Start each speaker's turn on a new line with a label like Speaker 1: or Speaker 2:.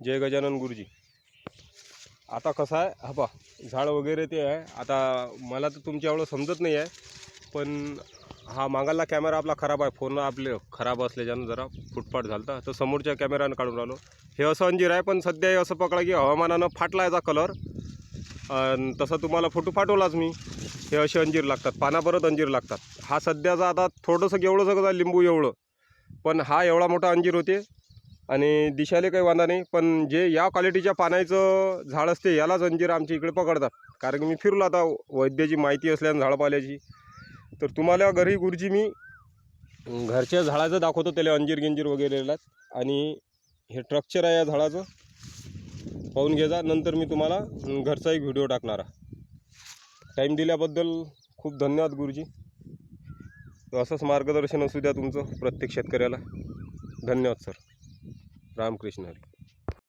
Speaker 1: जय गजानन गुरुजी. आता कसं आहे हा पा झाड वगैरे ते आहे. आता मला तर तुमच्या एवढं समजत नाही आहे पण हा मागायला कॅमेरा आपला खराब आहे. फोन आपले खराब असल्याच्यानं जरा फुटफाट झालता. तर समोरच्या कॅमेरानं काढून राहिलो. हे असं अंजीर आहे पण सध्या हे असं पकडा की हवामानानं फाटला याचा कलर तसा तुम्हाला फोटो पाठवलाच मी. हे असे अंजीर लागतात पानापरत अंजीर लागतात. हा सध्याचा आता थोडंसं एवढंसं कसं लिंबू एवढं. पण हा एवढा मोठा अंजीर होते आणि दिशाले काही वांदा नाही पण जे या क्वालिटीच्या पानाचं झाड असते यालाच अंजीर आमच्या इकडे पकडतात. कारण की मी फिरलो आता वैद्याची माहिती असल्यानं झाडपाल्याची. तर तुम्हाला घरी गुरुजी मी घरच्या झाडाचं दाखवतो त्याला अंजीर गिंजीर वगैरेला आणि हे स्ट्रक्चर आहे या झाडाचं. पाहून घेजा नंतर मी तुम्हाला घरचा एक व्हिडिओ टाकणार आहे. टाईम दिल्याबद्दल खूप धन्यवाद गुरुजी. असंच मार्गदर्शन असू द्या तुमचं प्रत्येक शेतकऱ्याला. धन्यवाद सर रामकृष्ण हरी.